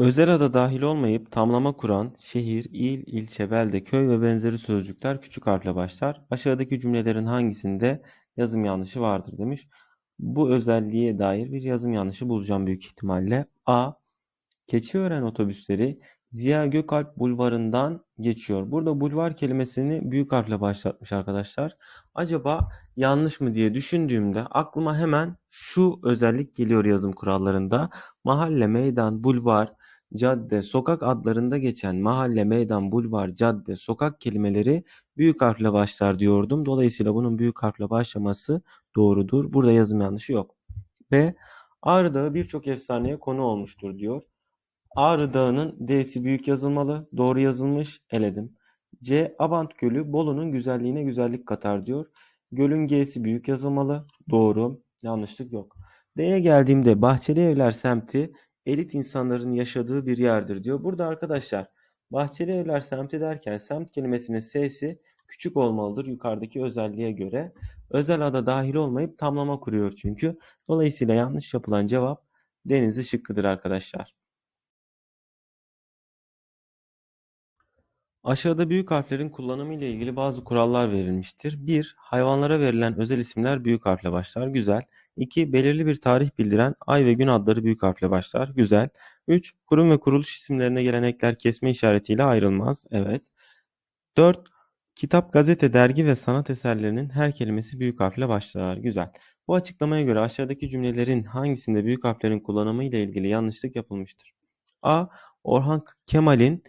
Özel ada dahil olmayıp tamlama kuran şehir, il, ilçe, belde, köy ve benzeri sözcükler küçük harfle başlar. Aşağıdaki cümlelerin hangisinde yazım yanlışı vardır demiş. Bu özelliğe dair bir yazım yanlışı bulacağım büyük ihtimalle. A. Keçiören otobüsleri Ziya Gökalp Bulvarı'ndan geçiyor. Burada bulvar kelimesini büyük harfle başlatmış arkadaşlar. Acaba yanlış mı diye düşündüğümde aklıma hemen şu özellik geliyor yazım kurallarında. Mahalle, meydan, bulvar, cadde, sokak adlarında geçen mahalle, meydan, bulvar, cadde, sokak kelimeleri büyük harfle başlar diyordum. Dolayısıyla bunun büyük harfle başlaması doğrudur. Burada yazım yanlışı yok. B. Ağrı Dağı birçok efsaneye konu olmuştur diyor. Ağrı Dağı'nın D'si büyük yazılmalı. Doğru yazılmış. Eledim. C. Abant Gölü Bolu'nun güzelliğine güzellik katar diyor. Gölün G'si büyük yazılmalı. Doğru. Yanlışlık yok. D'ye geldiğimde Bahçeli Evler semti elit insanların yaşadığı bir yerdir diyor. Burada arkadaşlar Bahçeli Evler semti derken semt kelimesinin S'si küçük olmalıdır yukarıdaki özelliğe göre. Özel ada dahil olmayıp tamlama kuruyor çünkü. Dolayısıyla yanlış yapılan cevap Denizli şıkkıdır arkadaşlar. Aşağıda büyük harflerin kullanımı ile ilgili bazı kurallar verilmiştir. 1. Hayvanlara verilen özel isimler büyük harfle başlar. Güzel. 2. Belirli bir tarih bildiren ay ve gün adları büyük harfle başlar. Güzel. 3. Kurum ve kuruluş isimlerine gelen ekler kesme işaretiyle ayrılmaz. Evet. 4. Kitap, gazete, dergi ve sanat eserlerinin her kelimesi büyük harfle başlar. Güzel. Bu açıklamaya göre aşağıdaki cümlelerin hangisinde büyük harflerin kullanımı ile ilgili yanlışlık yapılmıştır? A. Orhan Kemal'in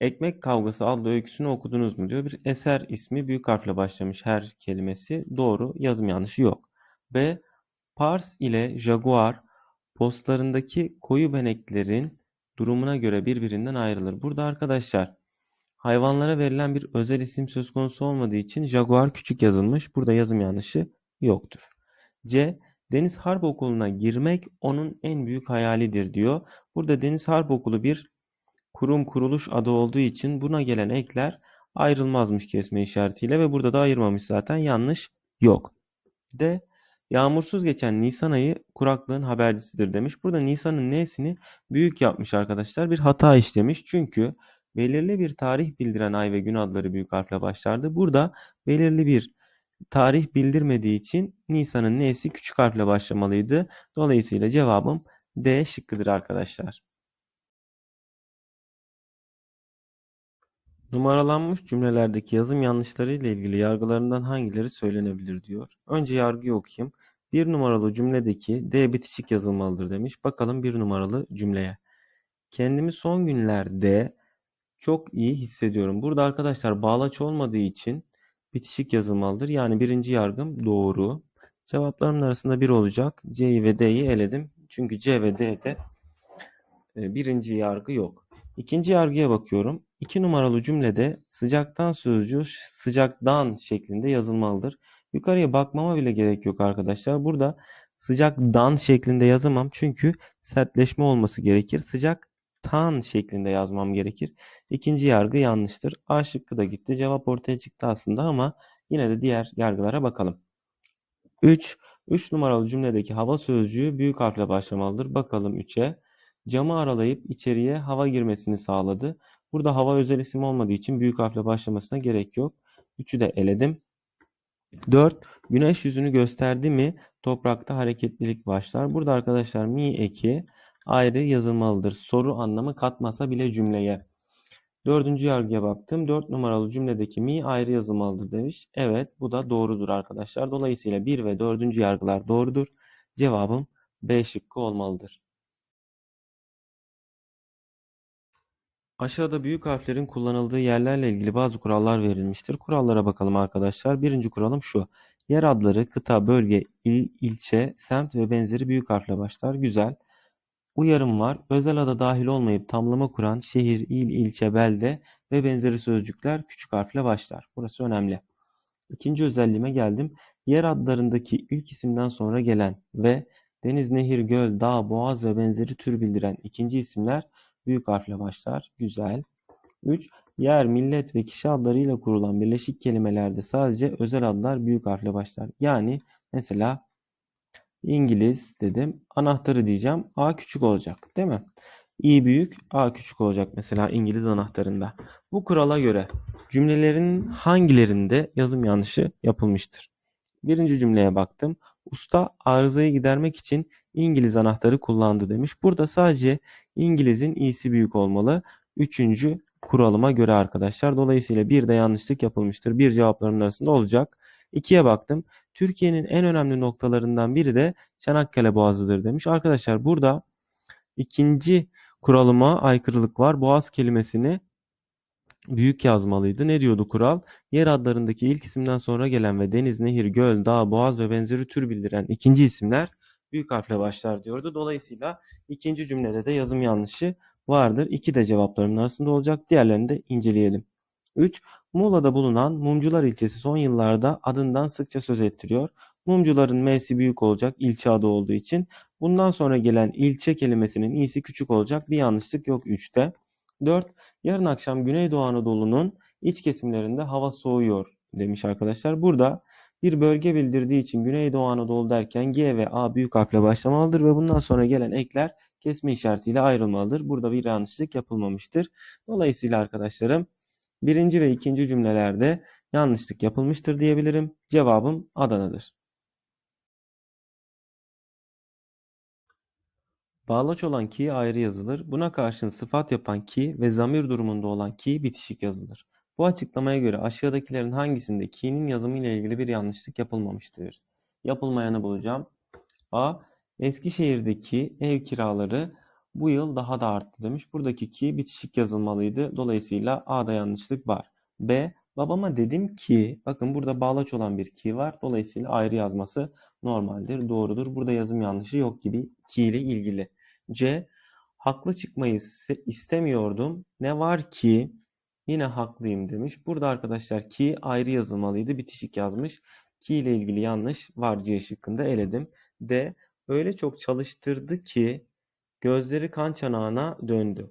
Ekmek Kavgası adlı öyküsünü okudunuz mu diyor. Bir eser ismi büyük harfle başlamış her kelimesi. Doğru. Yazım yanlışı yok. B. Pars ile Jaguar postlarındaki koyu beneklerin durumuna göre birbirinden ayrılır. Burada arkadaşlar hayvanlara verilen bir özel isim söz konusu olmadığı için Jaguar küçük yazılmış. Burada yazım yanlışı yoktur. C. Deniz Harp Okulu'na girmek onun en büyük hayalidir diyor. Burada Deniz Harp Okulu bir kurum kuruluş adı olduğu için buna gelen ekler ayrılmazmış kesme işaretiyle ve burada da ayırmamış zaten yanlış yok. D. Yağmursuz geçen Nisan ayı kuraklığın habercisidir demiş. Burada Nisan'ın n'sini büyük yapmış arkadaşlar. Bir hata işlemiş. Çünkü belirli bir tarih bildiren ay ve gün adları büyük harfle başlardı. Burada belirli bir tarih bildirmediği için Nisan'ın n'si küçük harfle başlamalıydı. Dolayısıyla cevabım D şıkkıdır arkadaşlar. Numaralanmış cümlelerdeki yazım yanlışları ile ilgili yargılarından hangileri söylenebilir diyor. Önce yargıyı okuyayım. Bir numaralı cümledeki D bitişik yazılmalıdır demiş. Bakalım bir numaralı cümleye. Kendimi son günlerde çok iyi hissediyorum. Burada arkadaşlar bağlaç olmadığı için bitişik yazılmalıdır. Yani birinci yargım doğru. Cevaplarımın arasında bir olacak. C'yi ve D'yi eledim. Çünkü C ve D'de e, birinci yargı yok. İkinci yargıya bakıyorum. İki numaralı cümlede sıcaktan sözcüğü sıcaktan şeklinde yazılmalıdır. Yukarıya bakmama bile gerek yok arkadaşlar. Burada sıcaktan şeklinde yazamam. Çünkü sertleşme olması gerekir. Sıcaktan şeklinde yazmam gerekir. İkinci yargı yanlıştır. A şıkkı da gitti. Cevap ortaya çıktı aslında ama yine de diğer yargılara bakalım. 3. 3 numaralı cümledeki hava sözcüğü büyük harfle başlamalıdır. Bakalım 3'e. Camı aralayıp içeriye hava girmesini sağladı. Burada hava özel isim olmadığı için büyük harfle başlamasına gerek yok. 3'ü de eledim. 4. Güneş yüzünü gösterdi mi toprakta hareketlilik başlar. Burada arkadaşlar mi eki ayrı yazılmalıdır. Soru anlamı katmasa bile cümleye. Dördüncü yargıya baktım. 4 numaralı cümledeki mi ayrı yazılmalıdır demiş. Evet bu da doğrudur arkadaşlar. Dolayısıyla 1 ve 4. yargılar doğrudur. Cevabım B şıkkı olmalıdır. Aşağıda büyük harflerin kullanıldığı yerlerle ilgili bazı kurallar verilmiştir. Kurallara bakalım arkadaşlar. Birinci kuralım şu. Yer adları, kıta, bölge, il, ilçe, semt ve benzeri büyük harfle başlar. Güzel. Uyarım var. Özel ada dahil olmayıp tamlama kuran şehir, il, ilçe, belde ve benzeri sözcükler küçük harfle başlar. Burası önemli. İkinci özelliğime geldim. Yer adlarındaki ilk isimden sonra gelen ve deniz, nehir, göl, dağ, boğaz ve benzeri tür bildiren ikinci isimler büyük harfle başlar. Güzel. 3. Yer, millet ve kişi adlarıyla kurulan birleşik kelimelerde sadece özel adlar büyük harfle başlar. Yani mesela İngiliz dedim. Anahtarı diyeceğim. A küçük olacak. Değil mi? i büyük, a küçük olacak mesela İngiliz anahtarında. Bu kurala göre cümlelerin hangilerinde yazım yanlışı yapılmıştır? Birinci cümleye baktım. Usta arızayı gidermek için İngiliz anahtarı kullandı demiş. Burada sadece İngiliz'in i'si büyük olmalı. Üçüncü kuralıma göre arkadaşlar. Dolayısıyla bir de yanlışlık yapılmıştır. Bir cevapların arasında olacak. İkiye baktım. Türkiye'nin en önemli noktalarından biri de Çanakkale Boğazı'dır demiş. Arkadaşlar burada ikinci kuralıma aykırılık var. Boğaz kelimesini büyük yazmalıydı. Ne diyordu kural? Yer adlarındaki ilk isimden sonra gelen ve deniz, nehir, göl, dağ, boğaz ve benzeri tür bildiren ikinci isimler büyük harfle başlar diyordu. Dolayısıyla ikinci cümlede de yazım yanlışı vardır. İki de cevapların arasında olacak. Diğerlerini de inceleyelim. 3. Muğla'da bulunan Mumcular ilçesi son yıllarda adından sıkça söz ettiriyor. Mumcuların M'si büyük olacak ilçe adı olduğu için. Bundan sonra gelen ilçe kelimesinin i'si küçük olacak. Bir yanlışlık yok 3'te. 4. Yarın akşam Güneydoğu Anadolu'nun iç kesimlerinde hava soğuyor demiş arkadaşlar. Burada bir bölge bildirdiği için Güneydoğu Anadolu derken G ve A büyük harfle başlamalıdır ve bundan sonra gelen ekler kesme işaretiyle ayrılmalıdır. Burada bir yanlışlık yapılmamıştır. Dolayısıyla arkadaşlarım birinci ve ikinci cümlelerde yanlışlık yapılmıştır diyebilirim. Cevabım Adana'dır. Bağlaç olan ki ayrı yazılır. Buna karşın sıfat yapan ki ve zamir durumunda olan ki bitişik yazılır. Bu açıklamaya göre aşağıdakilerin hangisinde ki'nin yazımı ile ilgili bir yanlışlık yapılmamıştır? Yapılmayanı bulacağım. A. Eskişehir'deki ev kiraları bu yıl daha da arttı demiş. Buradaki ki bitişik yazılmalıydı. Dolayısıyla A'da yanlışlık var. B. Babama dedim ki, bakın burada bağlaç olan bir ki var. Dolayısıyla ayrı yazması normaldir, doğrudur. Burada yazım yanlışı yok gibi ki ile ilgili. C. Haklı çıkmayı istemiyordum. Ne var ki yine haklıyım demiş. Burada arkadaşlar ki ayrı yazılmalıydı. Bitişik yazmış. Ki ile ilgili yanlış var C şıkkında eledim. D. Öyle çok çalıştırdı ki gözleri kan çanağına döndü.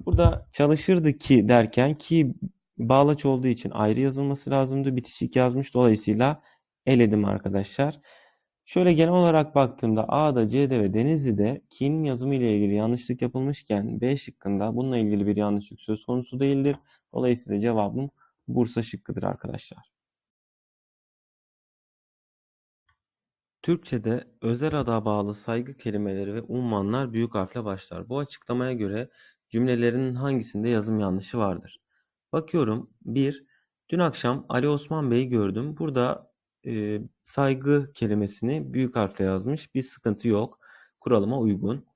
Burada çalışırdı ki derken ki bağlaç olduğu için ayrı yazılması lazımdı. Bitişik yazmış. Dolayısıyla eledim arkadaşlar. Şöyle genel olarak baktığımda A'da, C'de ve Denizli'de ki'nin yazımı ile ilgili yanlışlık yapılmışken B şıkkında bununla ilgili bir yanlışlık söz konusu değildir. Dolayısıyla cevabım Bursa şıkkıdır arkadaşlar. Türkçe'de özel ada bağlı saygı kelimeleri ve unvanlar büyük harfle başlar. Bu açıklamaya göre cümlelerinin hangisinde yazım yanlışı vardır? Bakıyorum 1. Dün akşam Ali Osman Bey'i gördüm. Burada e, saygı kelimesini büyük harfle yazmış. Bir sıkıntı yok. Kuralıma uygun.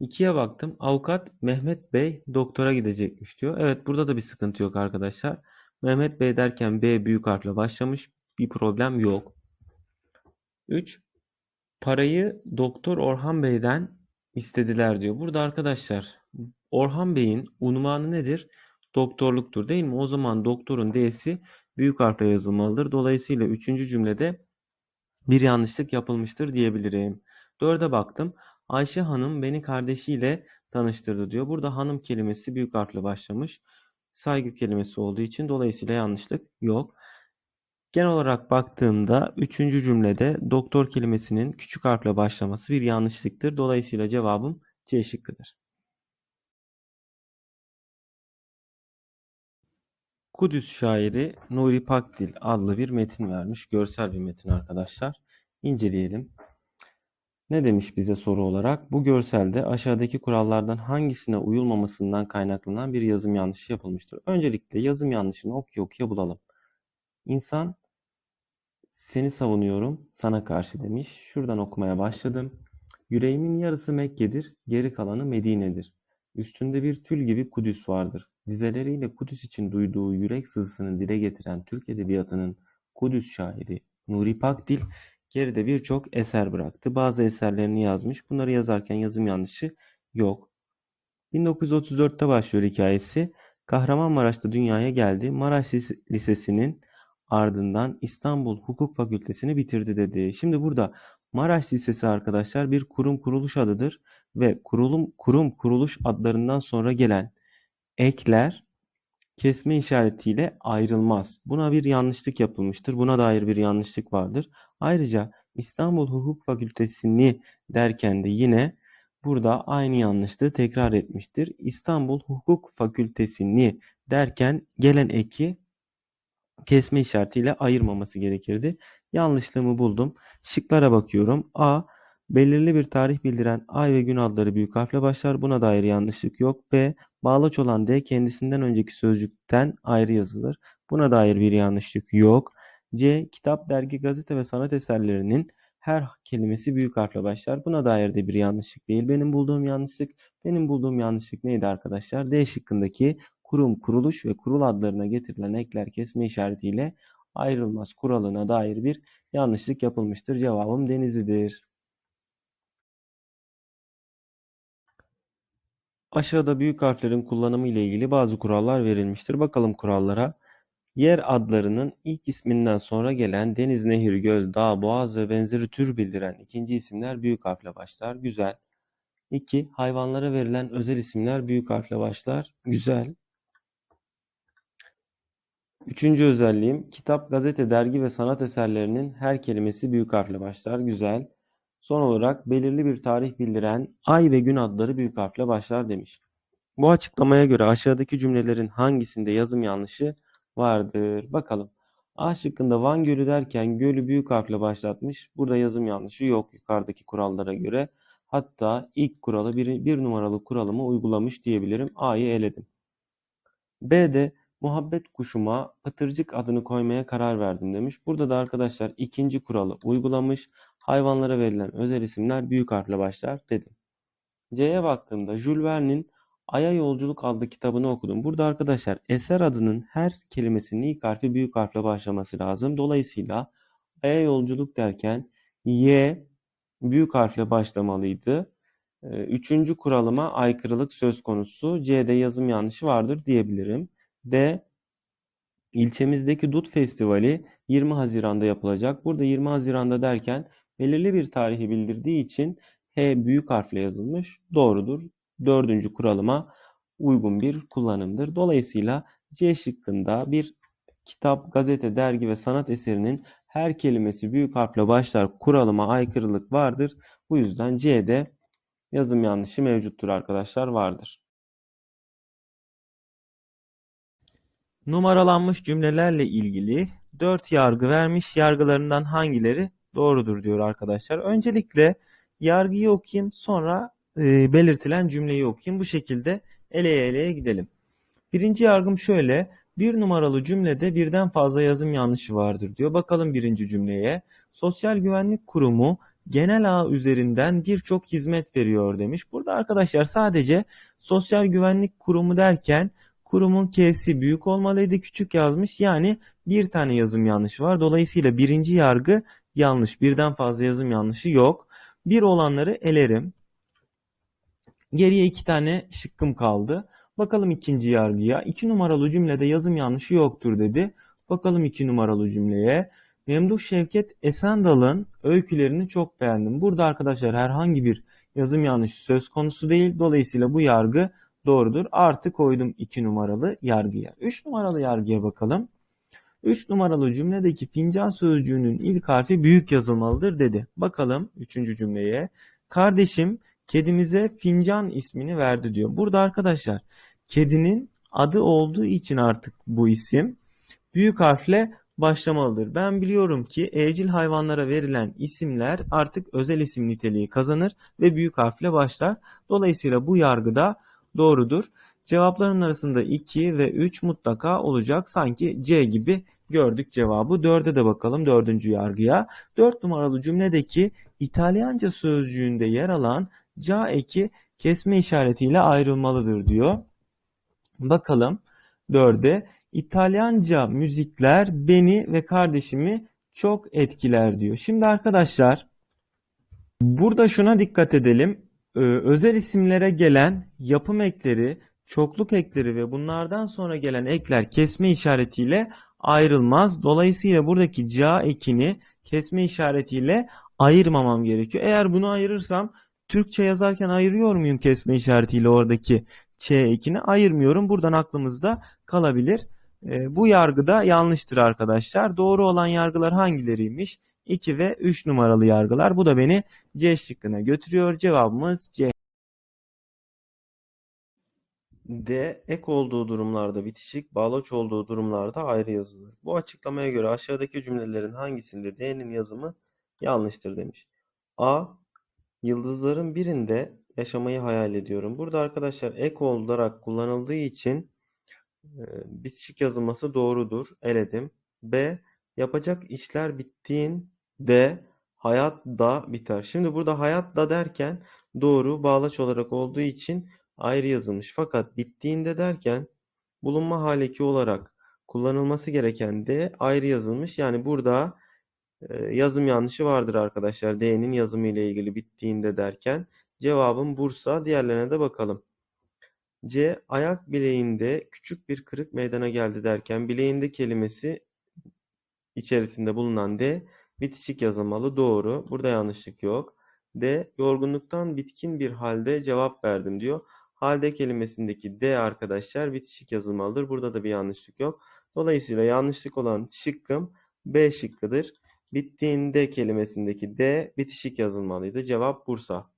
İkiye baktım. Avukat Mehmet Bey doktora gidecekmiş diyor. Evet burada da bir sıkıntı yok arkadaşlar. Mehmet Bey derken B büyük harfle başlamış. Bir problem yok. 3. Parayı Doktor Orhan Bey'den istediler diyor. Burada arkadaşlar Orhan Bey'in unvanı nedir? Doktorluktur değil mi? O zaman doktorun D'si büyük harfle yazılmalıdır. Dolayısıyla üçüncü cümlede bir yanlışlık yapılmıştır diyebilirim. Dörde baktım. Ayşe Hanım beni kardeşiyle tanıştırdı diyor. Burada hanım kelimesi büyük harfle başlamış. Saygı kelimesi olduğu için dolayısıyla yanlışlık yok. Genel olarak baktığımda üçüncü cümlede doktor kelimesinin küçük harfle başlaması bir yanlışlıktır. Dolayısıyla cevabım C şıkkıdır. Kudüs şairi Nuri Pakdil adlı bir metin vermiş. Görsel bir metin arkadaşlar. İnceleyelim. Ne demiş bize soru olarak? Bu görselde aşağıdaki kurallardan hangisine uyulmamasından kaynaklanan bir yazım yanlışı yapılmıştır. Öncelikle yazım yanlışını okuya okuya bulalım. İnsan seni savunuyorum sana karşı demiş. Şuradan okumaya başladım. Yüreğimin yarısı Mekke'dir, geri kalanı Medine'dir. Üstünde bir tül gibi Kudüs vardır. Dizeleriyle Kudüs için duyduğu yürek sızısını dile getiren Türk edebiyatının Kudüs şairi Nuri Pakdil geride birçok eser bıraktı. Bazı eserlerini yazmış. Bunları yazarken yazım yanlışı yok. 1934'te başlıyor hikayesi. Kahramanmaraş'ta dünyaya geldi. Maraş Lisesi'nin ardından İstanbul Hukuk Fakültesini bitirdi dedi. Şimdi burada Maraş Lisesi arkadaşlar bir kurum kuruluş adıdır ve kurulum kurum kuruluş adlarından sonra gelen ekler kesme işaretiyle ayrılmaz. Buna bir yanlışlık yapılmıştır. Buna dair bir yanlışlık vardır. Ayrıca İstanbul Hukuk Fakültesini derken de yine burada aynı yanlışlığı tekrar etmiştir. İstanbul Hukuk Fakültesini derken gelen eki kesme işaretiyle ayırmaması gerekirdi. Yanlışlığımı buldum. Şıklara bakıyorum. A. Belirli bir tarih bildiren ay ve gün adları büyük harfle başlar. Buna dair yanlışlık yok. B. Bağlaç olan D kendisinden önceki sözcükten ayrı yazılır. Buna dair bir yanlışlık yok. C. Kitap, dergi, gazete ve sanat eserlerinin her kelimesi büyük harfle başlar. Buna dair de bir yanlışlık değil. Benim bulduğum yanlışlık, benim bulduğum yanlışlık neydi arkadaşlar? D şıkkındaki kurum, kuruluş ve kurul adlarına getirilen ekler kesme işaretiyle ayrılmaz kuralına dair bir yanlışlık yapılmıştır. Cevabım Denizli'dir. Aşağıda büyük harflerin kullanımı ile ilgili bazı kurallar verilmiştir. Bakalım kurallara. Yer adlarının ilk isminden sonra gelen deniz, nehir, göl, dağ, boğaz ve benzeri tür bildiren ikinci isimler büyük harfle başlar. Güzel. 2. Hayvanlara verilen özel isimler büyük harfle başlar. Güzel. Üçüncü özelliğim kitap, gazete, dergi ve sanat eserlerinin her kelimesi büyük harfle başlar. Güzel. Son olarak belirli bir tarih bildiren ay ve gün adları büyük harfle başlar demiş. Bu açıklamaya göre aşağıdaki cümlelerin hangisinde yazım yanlışı vardır? Bakalım. A şıkkında Van Gölü derken gölü büyük harfle başlatmış. Burada yazım yanlışı yok yukarıdaki kurallara göre. Hatta ilk kuralı bir, bir numaralı kuralımı uygulamış diyebilirim. A'yı eledim. B'de muhabbet kuşuma pıtırcık adını koymaya karar verdim demiş. Burada da arkadaşlar ikinci kuralı uygulamış. Hayvanlara verilen özel isimler büyük harfle başlar dedim. C'ye baktığımda Jules Verne'in Ay'a Yolculuk adlı kitabını okudum. Burada arkadaşlar eser adının her kelimesinin ilk harfi büyük harfle başlaması lazım. Dolayısıyla Ay'a Yolculuk derken Y büyük harfle başlamalıydı. Ee, Üçüncü kuralıma aykırılık söz konusu. C'de yazım yanlışı vardır diyebilirim. D. İlçemizdeki Dut Festivali 20 Haziran'da yapılacak. Burada 20 Haziran'da derken belirli bir tarihi bildirdiği için H büyük harfle yazılmış. Doğrudur. Dördüncü kuralıma uygun bir kullanımdır. Dolayısıyla C şıkkında bir kitap, gazete, dergi ve sanat eserinin her kelimesi büyük harfle başlar kuralıma aykırılık vardır. Bu yüzden C'de yazım yanlışı mevcuttur arkadaşlar vardır. Numaralanmış cümlelerle ilgili 4 yargı vermiş. Yargılarından hangileri doğrudur diyor arkadaşlar. Öncelikle yargıyı okuyayım sonra e, belirtilen cümleyi okuyayım. Bu şekilde eleye eleye gidelim. Birinci yargım şöyle. Bir numaralı cümlede birden fazla yazım yanlışı vardır diyor. Bakalım birinci cümleye. Sosyal Güvenlik Kurumu genel ağ üzerinden birçok hizmet veriyor demiş. Burada arkadaşlar sadece Sosyal Güvenlik Kurumu derken kurumun K'si büyük olmalıydı küçük yazmış. Yani bir tane yazım yanlışı var. Dolayısıyla birinci yargı yanlış. Birden fazla yazım yanlışı yok. Bir olanları elerim. Geriye iki tane şıkkım kaldı. Bakalım ikinci yargıya. İki numaralı cümlede yazım yanlışı yoktur dedi. Bakalım iki numaralı cümleye. Memduh Şevket Esendal'ın öykülerini çok beğendim. Burada arkadaşlar herhangi bir yazım yanlışı söz konusu değil. Dolayısıyla bu yargı doğrudur. Artı koydum 2 numaralı yargıya. 3 numaralı yargıya bakalım. 3 numaralı cümledeki fincan sözcüğünün ilk harfi büyük yazılmalıdır dedi. Bakalım 3. cümleye. Kardeşim kedimize fincan ismini verdi diyor. Burada arkadaşlar kedinin adı olduğu için artık bu isim büyük harfle başlamalıdır. Ben biliyorum ki evcil hayvanlara verilen isimler artık özel isim niteliği kazanır ve büyük harfle başlar. Dolayısıyla bu yargıda doğrudur. Cevapların arasında 2 ve 3 mutlaka olacak. Sanki C gibi gördük cevabı. 4'e de bakalım 4. yargıya. 4 numaralı cümledeki İtalyanca sözcüğünde yer alan ca eki kesme işaretiyle ayrılmalıdır diyor. Bakalım 4'e. İtalyanca müzikler beni ve kardeşimi çok etkiler diyor. Şimdi arkadaşlar burada şuna dikkat edelim. Ee, özel isimlere gelen yapım ekleri, çokluk ekleri ve bunlardan sonra gelen ekler kesme işaretiyle ayrılmaz. Dolayısıyla buradaki ca ekini kesme işaretiyle ayırmamam gerekiyor. Eğer bunu ayırırsam Türkçe yazarken ayırıyor muyum kesme işaretiyle oradaki ç ekini? Ayırmıyorum. Buradan aklımızda kalabilir. E, bu yargı da yanlıştır arkadaşlar. Doğru olan yargılar hangileriymiş? 2 ve 3 numaralı yargılar. Bu da beni C şıkkına götürüyor. Cevabımız C. D ek olduğu durumlarda bitişik, bağlaç olduğu durumlarda ayrı yazılır. Bu açıklamaya göre aşağıdaki cümlelerin hangisinde D'nin yazımı yanlıştır demiş. A. Yıldızların birinde yaşamayı hayal ediyorum. Burada arkadaşlar ek olarak kullanıldığı için e, bitişik yazılması doğrudur. Eledim. B. Yapacak işler bittiğinde hayat da biter. Şimdi burada hayat da derken doğru bağlaç olarak olduğu için ayrı yazılmış. Fakat bittiğinde derken bulunma haleki olarak kullanılması gereken de ayrı yazılmış. Yani burada e, yazım yanlışı vardır arkadaşlar. D'nin yazımı ile ilgili bittiğinde derken. Cevabım Bursa. Diğerlerine de bakalım. C. Ayak bileğinde küçük bir kırık meydana geldi derken bileğinde kelimesi içerisinde bulunan D bitişik yazılmalı. Doğru. Burada yanlışlık yok. D. Yorgunluktan bitkin bir halde cevap verdim diyor. Halde kelimesindeki D arkadaşlar bitişik yazılmalıdır. Burada da bir yanlışlık yok. Dolayısıyla yanlışlık olan şıkkım B şıkkıdır. Bittiğinde kelimesindeki D bitişik yazılmalıydı. Cevap Bursa.